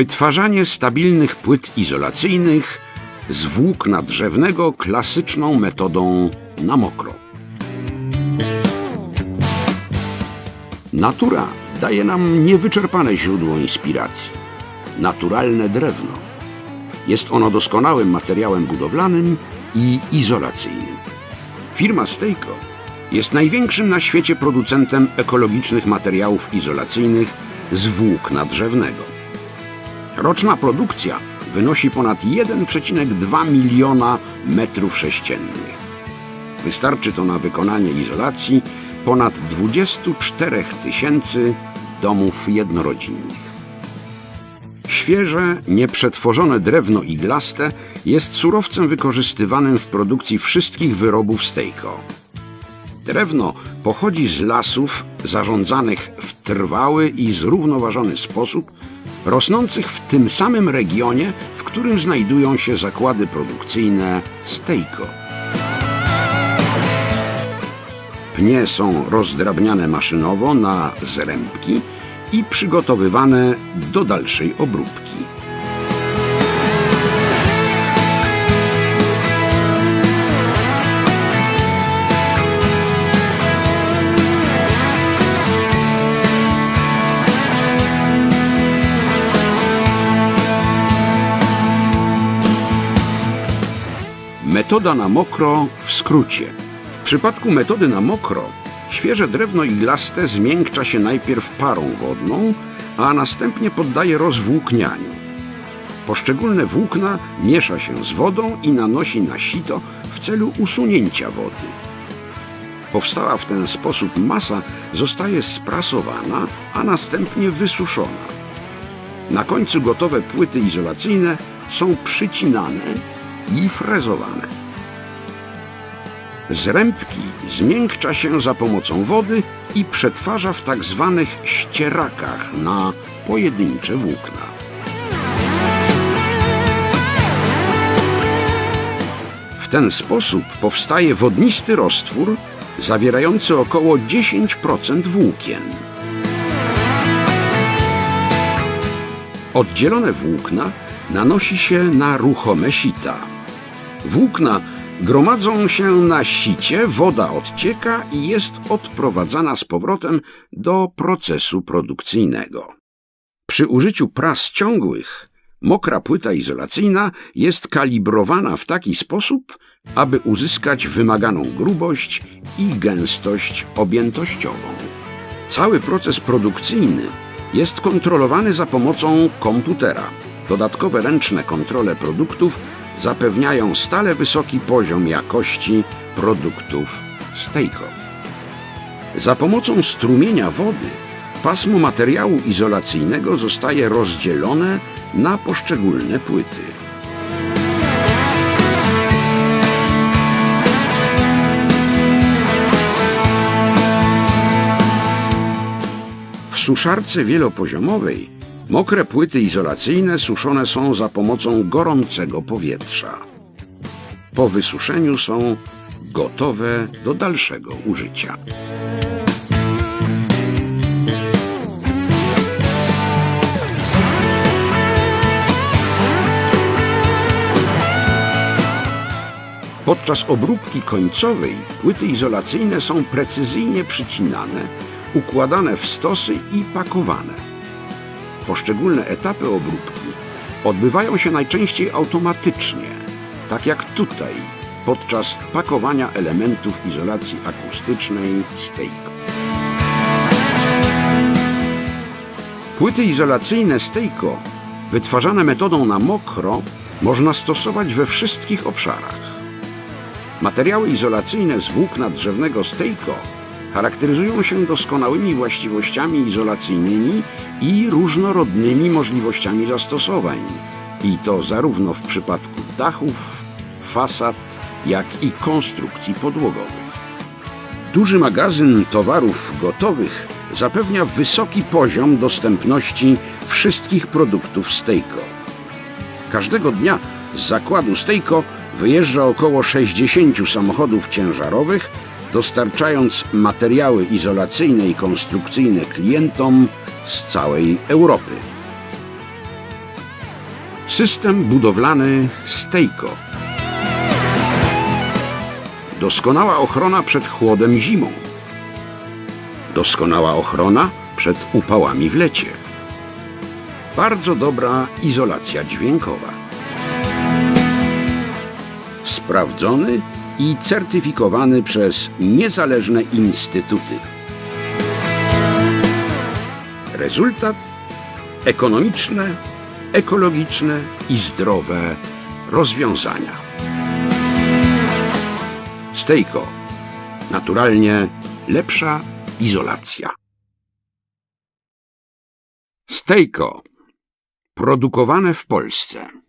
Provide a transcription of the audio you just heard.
Wytwarzanie stabilnych płyt izolacyjnych z włókna drzewnego klasyczną metodą na mokro. Natura daje nam niewyczerpane źródło inspiracji. Naturalne drewno. Jest ono doskonałym materiałem budowlanym i izolacyjnym. Firma Stejko jest największym na świecie producentem ekologicznych materiałów izolacyjnych z włókna drzewnego. Roczna produkcja wynosi ponad 1,2 miliona metrów sześciennych. Wystarczy to na wykonanie izolacji ponad 24 tysięcy domów jednorodzinnych. Świeże, nieprzetworzone drewno iglaste jest surowcem wykorzystywanym w produkcji wszystkich wyrobów Stejko. Drewno pochodzi z lasów zarządzanych w trwały i zrównoważony sposób, rosnących w tym samym regionie, w którym znajdują się zakłady produkcyjne Stejko. Pnie są rozdrabniane maszynowo na zrębki i przygotowywane do dalszej obróbki. Metoda na mokro w skrócie. W przypadku metody na mokro świeże drewno iglaste zmiękcza się najpierw parą wodną, a następnie poddaje rozwłóknianiu. Poszczególne włókna miesza się z wodą i nanosi na sito w celu usunięcia wody. Powstała w ten sposób masa zostaje sprasowana, a następnie wysuszona. Na końcu gotowe płyty izolacyjne są przycinane i frezowane. Zrębki zmiękcza się za pomocą wody i przetwarza w tak zwanych ścierakach na pojedyncze włókna. W ten sposób powstaje wodnisty roztwór zawierający około 10% włókien. Oddzielone włókna nanosi się na ruchome sita. Włókna gromadzą się na sicie, woda odcieka i jest odprowadzana z powrotem do procesu produkcyjnego. Przy użyciu pras ciągłych mokra płyta izolacyjna jest kalibrowana w taki sposób, aby uzyskać wymaganą grubość i gęstość objętościową. Cały proces produkcyjny jest kontrolowany za pomocą komputera. Dodatkowe ręczne kontrole produktów zapewniają stale wysoki poziom jakości produktów Stejko. Za pomocą strumienia wody pasmo materiału izolacyjnego zostaje rozdzielone na poszczególne płyty. W suszarce wielopoziomowej Mokre płyty izolacyjne suszone są za pomocą gorącego powietrza. Po wysuszeniu są gotowe do dalszego użycia. Podczas obróbki końcowej płyty izolacyjne są precyzyjnie przycinane, układane w stosy i pakowane. Poszczególne etapy obróbki odbywają się najczęściej automatycznie, tak jak tutaj, podczas pakowania elementów izolacji akustycznej Stejko. Płyty izolacyjne Stejko, wytwarzane metodą na mokro, można stosować we wszystkich obszarach. Materiały izolacyjne z włókna drzewnego Stejko charakteryzują się doskonałymi właściwościami izolacyjnymi i różnorodnymi możliwościami zastosowań. I to zarówno w przypadku dachów, fasad, jak i konstrukcji podłogowych. Duży magazyn towarów gotowych zapewnia wysoki poziom dostępności wszystkich produktów Stejko. Każdego dnia z zakładu Stejko wyjeżdża około 60 samochodów ciężarowych dostarczając materiały izolacyjne i konstrukcyjne klientom z całej Europy. System budowlany Stejko. Doskonała ochrona przed chłodem zimą. Doskonała ochrona przed upałami w lecie. Bardzo dobra izolacja dźwiękowa. Sprawdzony i certyfikowany przez niezależne instytuty. Rezultat ekonomiczne, ekologiczne i zdrowe rozwiązania. Stejko. Naturalnie lepsza izolacja. Stejko. Produkowane w Polsce.